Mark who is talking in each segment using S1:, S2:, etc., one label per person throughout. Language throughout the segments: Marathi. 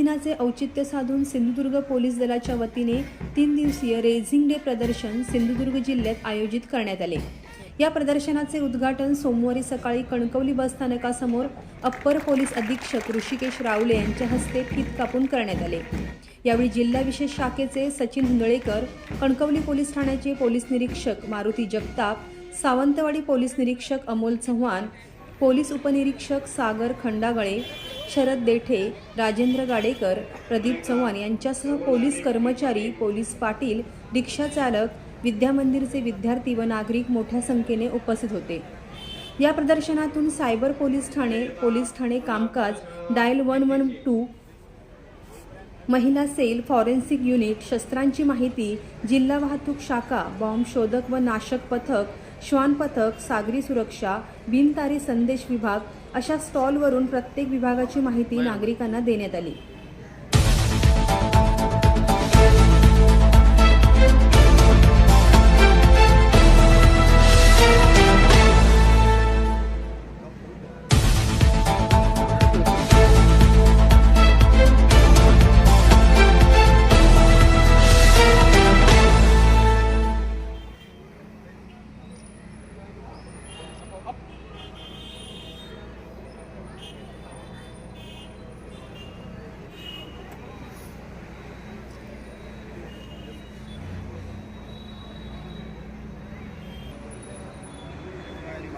S1: दिनाचे औचित्य साधून सिंधुदुर्ग पोलीस दलाच्या वतीने तीन दिवसीय रेझिंग डे प्रदर्शन सिंधुदुर्ग जिल्ह्यात आयोजित करण्यात आले. या प्रदर्शनाचे उद्घाटन सोमवारी सकाळी कणकवली बसस्थानकासमोर अप्पर पोलीस अधीक्षक ऋषिकेश रावले यांच्या हस्ते फीत कापून करण्यात आले. यावेळी जिल्हा विशेष शाखेचे सचिन हुंदळेकर कणकवली पोलीस ठाण्याचे पोलीस निरीक्षक मारुती जगताप सावंतवाडी पोलीस निरीक्षक अमोल चव्हाण पोलीस उपनिरीक्षक सागर खंडागळे शरद देठे राजेंद्र गाडेकर प्रदीप चव्हाण यांच्यासह पोलीस कर्मचारी पोलीस पाटील रिक्षा चालक विद्यामंदिरचे विद्यार्थी व नागरिक मोठ्या संख्येने उपस्थित होते. या प्रदर्शनातून सायबर पोलीस ठाणे पोलीस ठाणे कामकाज डायल वन वन टू महिला सेल फॉरेन्सिक युनिट शस्त्रांची माहिती जिल्हा वाहतूक शाखा बॉम्ब शोधक व नाशक पथक श्वान पथक सागरी सुरक्षा बिनतारी संदेश विभाग अशा स्टॉलवरून प्रत्येक विभागाची माहिती नागरिकांना देण्यात आली.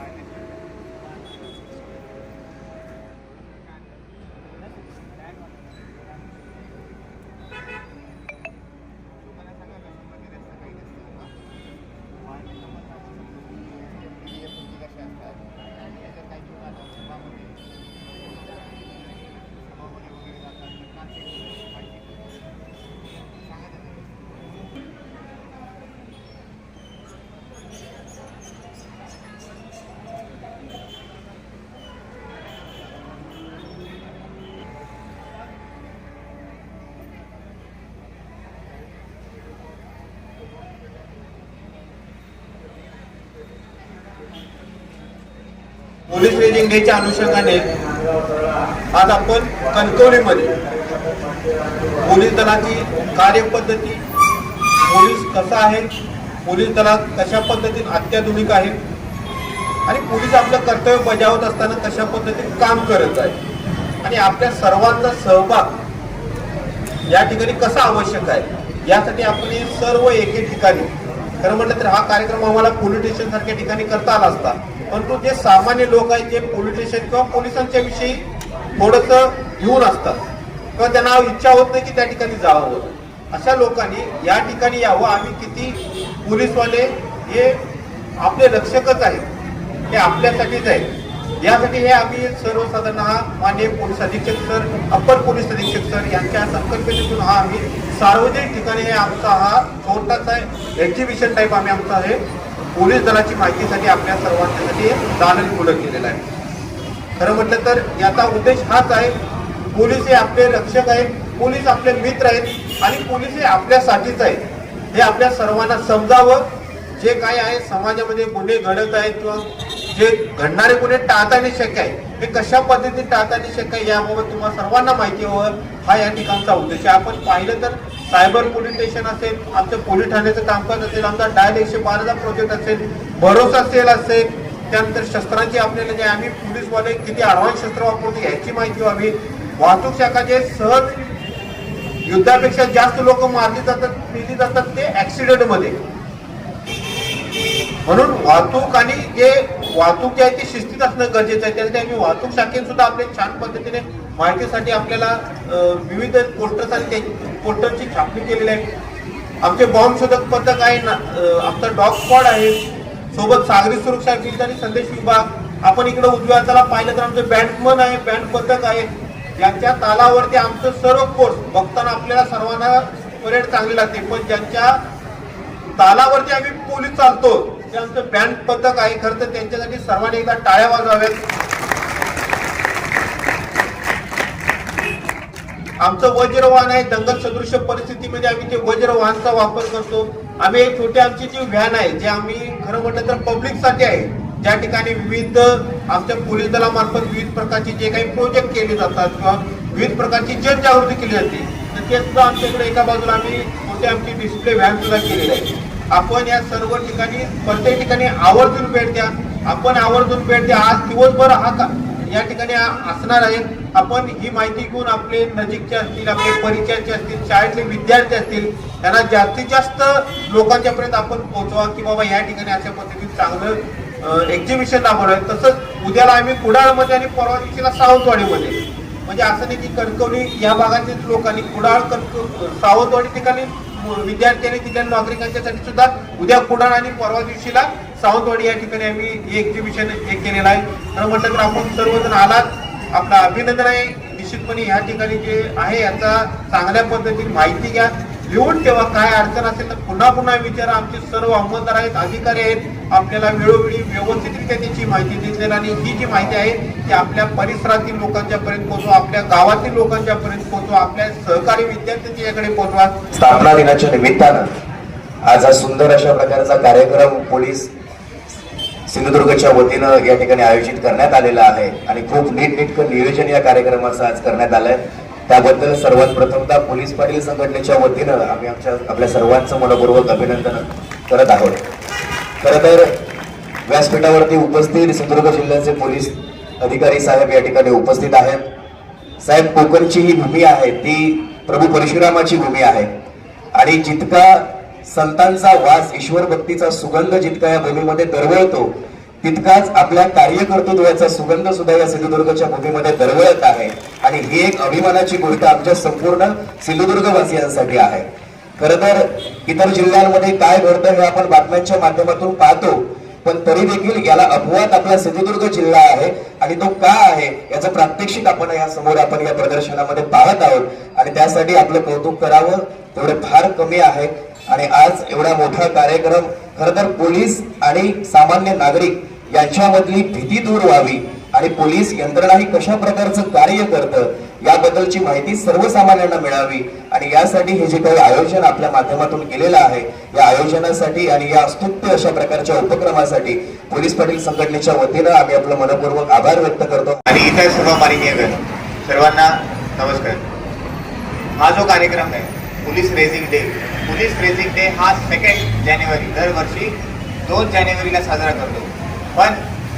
S1: time in.
S2: पोलीस ट्रेनिंग डेच्या अनुषंगाने आज आपण कणकवलीमध्ये पोलीस दलाची कार्यपद्धती पोलीस कसा आहे पोलीस दलात कशा पद्धतीने अत्याधुनिक आहे आणि पोलीस आपलं कर्तव्य बजावत असताना कशा पद्धतीने काम करत आहे आणि आपल्या सर्वांचा सहभाग या ठिकाणी कसा आवश्यक आहे यासाठी आपण हे सर्व एके ठिकाणी खरं म्हटलं तर हा कार्यक्रम आम्हाला पोलीस स्टेशन सारख्या ठिकाणी करता आला असता परंतु जे सामान्य लोक आहेत जे पोलिटिशियन स्टेशन किंवा पोलिसांच्या विषयी थोडस घेऊन असतात किंवा त्यांना इच्छा होत नाही की त्या ठिकाणी जावं अशा लोकांनी या ठिकाणी यावं. आम्ही किती पोलीसवाले हे आपले रक्षकच आहेत हे आपल्यासाठीच आहे यासाठी हे आम्ही सर्वसाधारण हा माननीय पोलीस अधीक्षक सर अप्पर पोलीस अधीक्षक सर यांच्या संकल्पनेतून हा आम्ही सार्वजनिक ठिकाणी हे आमचा हा छोटासा एक्झिबिशन टाईप आम्ही आमचा हे पोलीस दलाची माहितीसाठी आपल्या सर्वांच्यासाठी दालन मुलं केलेलं आहे. खरं म्हटलं तर याचा उद्देश हाच आहे पोलीस हे आपले रक्षक आहेत पोलीस आपले मित्र आहेत आणि पोलीस हे आपल्यासाठीच आहेत. हे आपल्या सर्वांना समजावं जे काय आहे समाजामध्ये गुन्हे घडत आहेत किंवा जे घडणारे गुन्हे टाळताना शक्य आहे हे कशा पद्धतीने टाळताना शक्य आहे याबाबत तुम्हाला सर्वांना माहिती हवं हा या ठिकाणचा उद्देश आहे. आपण पाहिलं तर सायबर पोलीस स्टेशन असेल आमचं पोलीस ठाण्याचं कामकाज असेल आमचा डायल एकशे बाराचा प्रोजेक्ट असेल भरोसा सेल असेल त्यानंतर शस्त्रांची आपल्याला जे आम्ही पोलीसवाले किती ॲडव्हान्स शस्त्र वापरतो याची माहिती व्हावी. वाहतूक शाखा जे सहज युद्धापेक्षा जास्त लोक मारली जातात मेली जातात ते ऍक्सिडेंटमध्ये म्हणून वाहतूक आणि जे वाहतूक जी आहे ती शिस्तीत असणं गरजेचं आहे. त्यासाठी आम्ही वाहतूक शाखेत सुद्धा आपले छान पद्धतीने माहितीसाठी आपल्याला विविध पोस्टर्स आणि पोस्टरची छापणी केलेली आहे. आमचे बॉम्ब शोधक पथक आहे ना आमचा डॉग स्क्वॉड आहे. सोबत सागरी सुरक्षा विभाग आणि संदेश विभाग. आपण इकडे उजव्या हाताला पाहिलं तर आमचं बँडमन आहे बँड पथक आहे. ज्यांच्या तालावरती आमचं सर्व कोर्स बघताना आपल्याला सर्वांना परेड चांगली लागते. पण ज्यांच्या तालावरती आम्ही पोलीस चालतो ते आमचं बँड पथक आहे खरं तर त्यांच्यासाठी सर्वांनी एकदा टाळ्या वाजवाव्यात. आमचं वज्रवाहन आहे दंगल सदृश परिस्थितीमध्ये आम्ही ते वज्रवाहनचा वापर करतो. आम्ही एक छोटी आमची जी व्हॅन आहे जे आम्ही खरं म्हटलं तर पब्लिकसाठी आहे. ज्या ठिकाणी विविध आमच्या पोलीस दलामार्फत विविध प्रकारचे जे काही प्रोजेक्ट केले जातात किंवा विविध प्रकारची जनजागृती केली जाते तर ते सुद्धा आमच्याकडे एका बाजूला आम्ही मोठे आमची डिस्प्ले व्हॅन सुद्धा केलेली आहे. आपण या सर्व ठिकाणी प्रत्येक ठिकाणी आवर्जून भेट द्या. आपण आवर्जून भेट द्या. आज दिवसभर हा या ठिकाणी असणार आहे. आपण ही माहिती घेऊन आपले नजीकचे असतील आपले परिचयाचे असतील शाळेतले विद्यार्थी असतील त्यांना जास्तीत जास्त लोकांच्यापर्यंत आपण पोहोचवा की बाबा या ठिकाणी अशा पद्धतीने चांगलं एक्झिबिशन राबवलं आहे तसंच उद्याला आम्ही कुडाळमध्ये आणि परवा दिवशीला सावंतवाडीमध्ये. म्हणजे असं नाही की कणकवली या भागातील लोकांनी कुडाळ कणक सावंतवाडी ठिकाणी विद्यार्थी आणि तिथल्या नागरिकांच्यासाठी सुद्धा उद्या कुडाळ आणि परवा दिवशीला सावंतवाडी या ठिकाणी आम्ही हे एक्झिबिशन हे केलेलं आहे. तर म्हटलं तर आपण सर्वजण आलात. आपलं अभिनंदन आहे. निश्चितपणे ह्या ठिकाणी जे आहे याचा चांगल्या पद्धतीने माहिती घ्या. लिहून ठेवा काय अडचण असेल तर पुन्हा पुन्हा विचारा. आमचे सर्व अंमलदार आहेत अधिकारी आहेत. आपल्याला वेळोवेळी व्यवस्थितरित्या त्याची माहिती देतील आणि ही जी माहिती आहे ती आपल्या परिसरातील लोकांच्या पर्यंत पोहोचवा आपल्या गावातील लोकांच्या पर्यंत पोहोचवा आपल्या सहकारी विद्यार्थ्यांच्याकडे पोहोचवा.
S3: स्थापना दिनाच्या निमित्तानं आज हा सुंदर अशा प्रकारचा कार्यक्रम पोलीस सिंधुदुर्गच्या वतीनं या ठिकाणी आयोजित करण्यात आलेला आहे आणि खूप नीटनेटकं नियोजन या कार्यक्रमाचं आज करण्यात आलंय. त्याबद्दल सर्वात प्रथमतः पोलीस पाटील संघटनेच्या वतीनं आम्ही आमच्या आपल्या सर्वांचं मनपूर्वक अभिनंदन करत आहोत. खरं तर व्यासपीठावरती उपस्थित सिंधुदुर्ग जिल्ह्याचे पोलीस अधिकारी साहेब या ठिकाणी उपस्थित आहेत. साहेब कोकणची ही भूमी आहे ती प्रभू परशुरामाची भूमी आहे. आणि जितका संतांचा वास ईश्वर भक्तीचा सुगंध जितका या भूमीमध्ये दरवळतो तितकाच आपल्या कार्यकर्तृत्वाचा सुगंध सुद्धा या सिंधुदुर्गच्या भूमीमध्ये दरवळत आहे. आणि ही एक अभिमानाची गोष्ट आमच्या संपूर्ण सिंधुदुर्गवासियांसाठी आहे. खर तर इतर जिल्ह्यांमध्ये काय घडतं हे आपण बातम्यांच्या माध्यमातून पाहतो. पण तरी देखील याला अपवाद आपला सिंधुदुर्ग जिल्हा आहे आणि तो का आहे याचं प्रात्यक्षिक आपण या समोर आपण या प्रदर्शनामध्ये पाहत आहोत. आणि त्यासाठी आपलं कौतुक करावं तेवढं फार कमी आहे. आणि आज एवढा मोठा कार्यक्रम खरं तर पोलीस आणि सामान्य नागरिक यांच्यामधली भीती दूर व्हावी आणि पोलीस यंत्रणा ही कशा प्रकारचं कार्य करतं याबद्दलची माहिती सर्वसामान्यांना मिळावी. आणि यासाठी हे जे काही आयोजन आपल्या माध्यमातून केलेलं आहे या आयोजनासाठी आणि या स्तुत्य अशा प्रकारच्या उपक्रमासाठी पोलीस पाटील संघटनेच्या वतीनं आम्ही आपलं मनपूर्वक आभार व्यक्त करतो.
S4: आणि इतर सर्व माननीयगण सर्वांना नमस्कार. हा जो कार्यक्रम आहे police raising day police raising day हा सेकंड जानेवारी दरवर्षी दोन जानेवारीला साजरा करतो. पण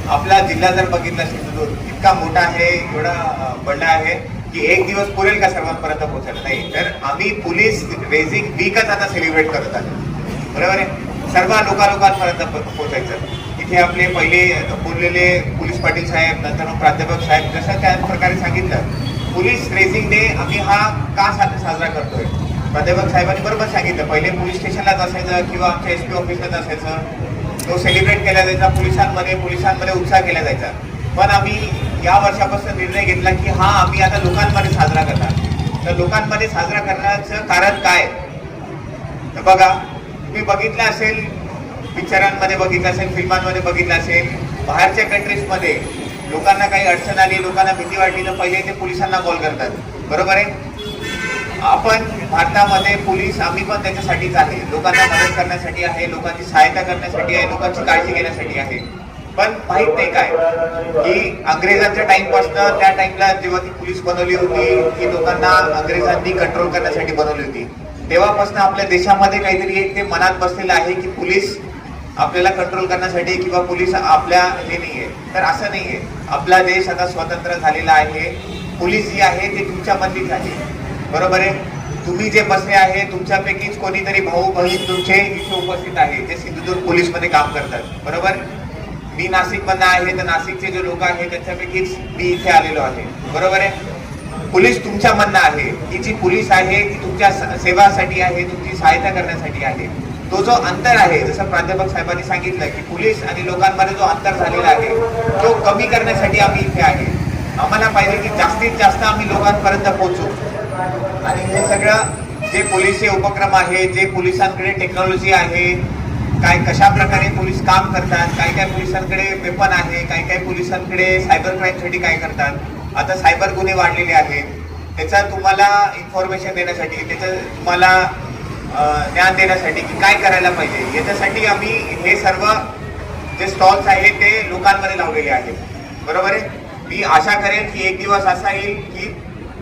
S4: आपला जिल्हा जर बघितला सिंधुदुर्ग इतका मोठा आहे एवढा अं, बंडा आहे की एक दिवस पुरेल का सर्वांपर्यंत पोहोचायला? नाही. तर आम्ही पोलीस रेझिंग वीकच आता सेलिब्रेट करत आहोत बरोबर आहे? सर्व लोकांलोकांपर्यंत प- पोहोचायचं. इथे आपले पहिले बोललेले पोलीस पाटील साहेब नंतर मग प्राध्यापक साहेब जसं त्या प्रकारे सांगितलं पोलीस रेझिंग डे आम्ही हा का सा- साजरा करतोय? प्राध्यापक साहेबांनी बरोबर सांगितलं. पहिले पोलीस स्टेशनलाच असायचं किंवा आमच्या एस पी ऑफिसलाच असायचं. तो सेलिब्रेट केला जायचा पोलिसांमध्ये पोलिसांमध्ये उत्साह केला जायचा. पण आम्ही या वर्षापासून निर्णय घेतला की हा आम्ही आता लोकांमध्ये साजरा करणार. तर लोकांमध्ये साजरा करण्याचं कारण काय? तर बघा तुम्ही बघितलं असेल पिक्चरांमध्ये बघितलं असेल फिल्मांमध्ये बघितलं असेल बाहेरच्या कंट्रीजमध्ये लोकांना काही अडचण आली लोकांना भीती वाटली तर पहिले ते पोलिसांना कॉल करतात. बरोबर आहे? आपण भारतामध्ये पोलीस आम्ही पण त्याच्यासाठीच आहे. लोकांना मदत करण्यासाठी आहे लोकांची सहायता करण्यासाठी आहे लोकांची काळजी घेण्यासाठी आहे. पण माहीत नाही काय की अंग्रेजांच्या टाइमपासून त्या टाइमला जेव्हा ती पोलीस बनवली होती की लोकांना अंग्रेजांनी कंट्रोल करण्यासाठी बनवली होती. तेव्हापासून आपल्या देशामध्ये काहीतरी एक ते मनात बसलेलं आहे की पोलीस आपल्याला कंट्रोल करण्यासाठी किंवा पोलीस आपल्या हे नाहीये. तर असं नाही आहे आपला देश आता स्वतंत्र झालेला आहे. पोलीस जी आहे ते तुमच्यामधलीच आहे. बरोबर आहे? तुम्ही जे बसले आहे तुमच्यापैकीच कोणीतरी भाऊ बहीण तुमचे इथे उपस्थित आहे. जे सिंधुदुर्ग पोलीसमध्ये काम करतात. बरोबर? मी नाशिकमधनं आहे तर नाशिकचे जे लोक आहेत त्यांच्यापैकीच मी इथे आलेलो आहे. बरोबर आहे? पोलीस तुमच्या मधनं आहे. ही जी पोलीस आहे ती तुमच्या सेवासाठी आहे तुमची सहायता करण्यासाठी आहे. तो जो अंतर आहे जसं प्राध्यापक साहेबांनी सांगितलं की पोलीस आणि लोकांमध्ये जो अंतर झालेला आहे तो कमी करण्यासाठी आम्ही इथे आहे. आम्हाला पाहिजे की जास्तीत जास्त आम्ही लोकांपर्यंत पोहोचू. आणि हे सगळं जे पोलिसचे उपक्रम आहे जे पोलिसांकडे टेक्नॉलॉजी आहे काय कशा प्रकारे पोलीस काम करतात काही काही पोलिसांकडे वेपन आहे काही काही पोलिसांकडे सायबर क्राईमसाठी काय करतात आता सायबर गुन्हे वाढलेले आहेत. त्याचा तुम्हाला इन्फॉर्मेशन देण्यासाठी त्याचं तुम्हाला ज्ञान देण्यासाठी की काय करायला पाहिजे याच्यासाठी आम्ही हे सर्व जे स्टॉल्स आहेत ते लोकांमध्ये लावलेले आहेत. बरोबर आहे? मी आशा करेन की एक दिवस असा येईल की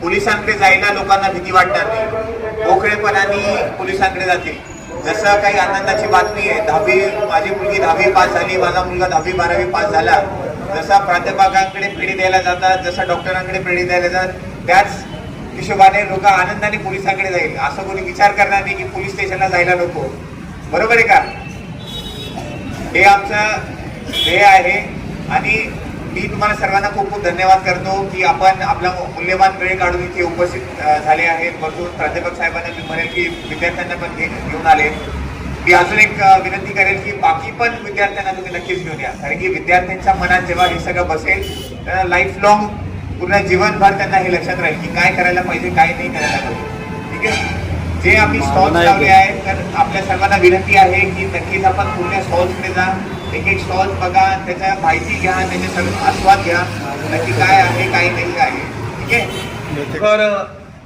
S4: पोलिसांकडे जायला लोकांना भीती वाटणार नाही. मोकळेपणाने पोलिसांकडे जातील. जसं काही आनंदाची बातमी आहे दहावी माझी मुलगी दहावी पास झाली माझा मुलगा दहावी बारावी पास झाला. जसा प्राध्यापकांकडे पेढी द्यायला जातात जसं डॉक्टरांकडे पेढी द्यायला जातात त्याच हिशोबाने लोक आनंदाने पोलिसांकडे जाईल. असं कोणी विचार करणार नाही की पोलीस स्टेशनला जायला नको. बरोबर आहे का? हे आमचं ध्येय आहे आणि मी तुम्हाला सर्वांना खूप खूप धन्यवाद करतो की आपण आपला मूल्यवान वेळ काढून इथे उपस्थित झाले आहेत. वरतून प्राध्यापक साहेबांना मी म्हणेल की विद्यार्थ्यांना पण घेऊन आले. मी अजून एक विनंती करेल की बाकी पण विद्यार्थ्यांना तुम्ही नक्कीच घेऊन या. कारण की विद्यार्थ्यांच्या मनात जेव्हा हे सगळं बसेल त्यांना लाईफ लॉंग पूर्ण जीवनभर त्यांना हे लक्षात राहील की काय करायला पाहिजे काय नाही करायला पाहिजे. ठीक आहे? जे आम्ही स्टॉल्स लावले आहेत तर आपल्या सर्वांना विनंती आहे की नक्कीच आपण पूर्ण स्टॉल्सकडे जा. एक एक स्टॉल बघा त्याच्या माहिती घ्या त्याचे सगळं आस्वाद घ्या. नक्की काय आहे काय नाही आहे. ठीक आहे?
S5: तर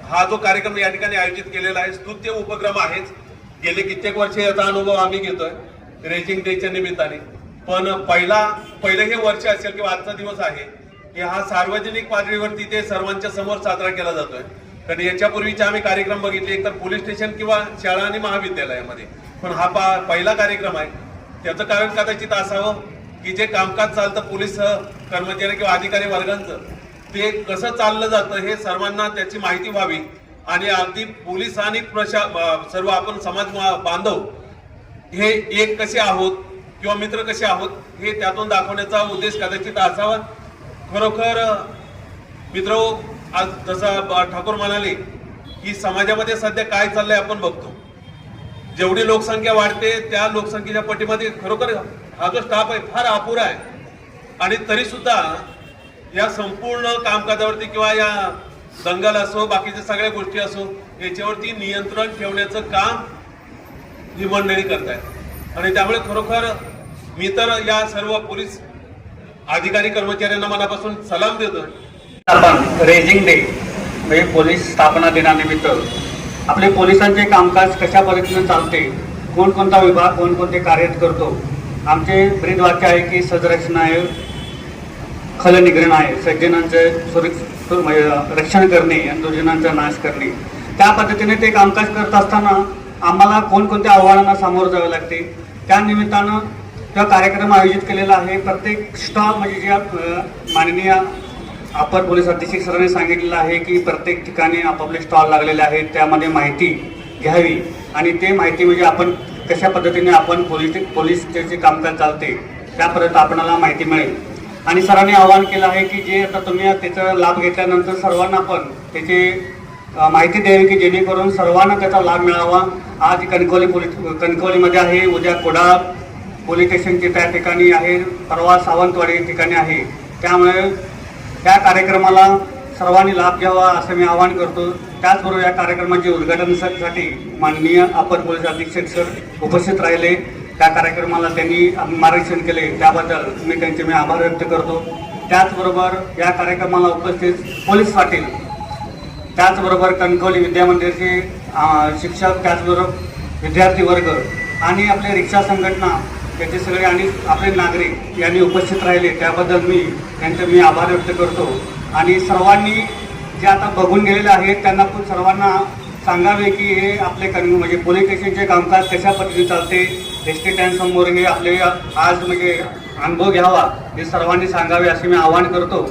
S5: हा जो कार्यक्रम या ठिकाणी आयोजित केलेला आहे स्तुत्य उपक्रम आहेच. गेले कित्येक वर्ष याचा अनुभव आम्ही घेतोय रेजिंग डेच्या निमित्ताने. पण पहिला पहिलं हे वर्ष असेल किंवा आजचा दिवस आहे की हा सार्वजनिक पातळीवरती ते सर्वांच्या समोर साजरा केला जातोय. कारण याच्यापूर्वीचे आम्ही कार्यक्रम बघितले एक तर पोलीस स्टेशन किंवा शाळा आणि महाविद्यालयामध्ये. पण हा पा पहिला कार्यक्रम आहे. त्याचं कारण कदाचित असावं? की जे कामकाज चालतं पोलीस कर्मचारी किंवा अधिकारी वर्गांचं ते कसं चाललं जातं हे सर्वांना त्याची माहिती व्हावी. आणि अगदी पोलीस आणि प्रशा सर्व आपण समाज मा- बांधव हे एक कसे आहोत किंवा मित्र कसे आहोत हे त्यातून दाखवण्याचा उद्देश कदाचित असावा. खरोखर मित्र आज जसं ठाकूर म्हणाले की समाजामध्ये सध्या काय चाललंय आपण बघतो. जेवढी लोकसंख्या वाढते त्या लोकसंख्येच्या पटीमध्ये खरोखर हा जो स्टाफ आहे फार अपुरा आहे. आणि तरी सुद्धा या संपूर्ण कामकाजावरती किंवा या दंगल असो बाकीच्या सगळ्या गोष्टी असो याच्यावरती नियंत्रण ठेवण्याचं काम ही मंडळी करतायत. आणि त्यामुळे खरोखर मी तर या सर्व पोलीस अधिकारी कर्मचाऱ्यांना मनापासून सलाम देतो
S6: आपण रेजिंग डे म्हणजे पोलीस स्थापना दिनानिमित्त आपले पोलिसांचे कामकाज कशा पद्धतीने चालते कोणकोणता विभाग कोणकोणते कार्य करतो आमचे ब्रीद वाक्य आहे की सजरक्षण आहे खलनिग्रहण आहे सज्जनांचे सुरक्ष म्हणजे रक्षण करणे आणि दुर्जनांचा नाश करणे. त्या पद्धतीने ते कामकाज करत असताना आम्हाला कोणकोणत्या आव्हानांना सामोरं जावे लागते त्या निमित्तानं त्या कार्यक्रम आयोजित केलेला आहे प्रत्येक स्टॉल म्हणजे ज्या माननीय अपर पोलीस अधीक्षक सरांनी सांगितलेलं आहे की प्रत्येक ठिकाणी आपापले स्टॉल लागलेले आहेत त्यामध्ये माहिती घ्यावी आणि ते माहिती म्हणजे आपण कशा पद्धतीने आपण पोलीस पोलीस त्याचे कामकाज चालते त्यापर्यंत आपणाला माहिती मिळेल. आणि सरांनी आवाहन केलं आहे की जे आता तुम्ही त्याचा लाभ घेतल्यानंतर सर्वांना पण त्याची माहिती द्यावी की जेणेकरून सर्वांना त्याचा लाभ मिळावा. आज कणकवली पोलीस कणकवलीमध्ये आहे उद्या कुडाळ पोलीस स्टेशनचे त्या ठिकाणी आहे परवा सावंतवाडी ठिकाणी आहे. त्यामुळे त्या कार्यक्रमाला सर्वांनी लाभ घ्यावा असं मी आवाहन करतो. त्याचबरोबर या कार्यक्रमाचे उद्घाटनासाठी माननीय अपर पोलीस अधीक्षक सर उपस्थित राहिले. त्या कार्यक्रमाला त्यांनी मार्गदर्शन केले. त्याबद्दल मी त्यांचे मी आभार व्यक्त करतो. त्याचबरोबर या कार्यक्रमाला उपस्थित पोलीस पाटील त्याचबरोबर कणकवली विद्यामंदिरचे शिक्षक त्याचबरोबर विद्यार्थी वर्ग आणि आपले रिक्षा संघटना त्याचे सगळे आणि आपले नागरिक यांनी उपस्थित राहिले. त्याबद्दल मी त्यांचे मी आभार व्यक्त करतो. आणि सर्वांनी जे आता बघून गेलेले आहेत त्यांना पण सर्वांना सांगावे की हे आपले कन म्हणजे पोलीस स्टेशनचे कामकाज कशा पद्धतीने चालते एस टी समोर हे आपले आज म्हणजे अनुभव घ्यावा हे सर्वांनी सांगावे असे मी आवाहन करतो.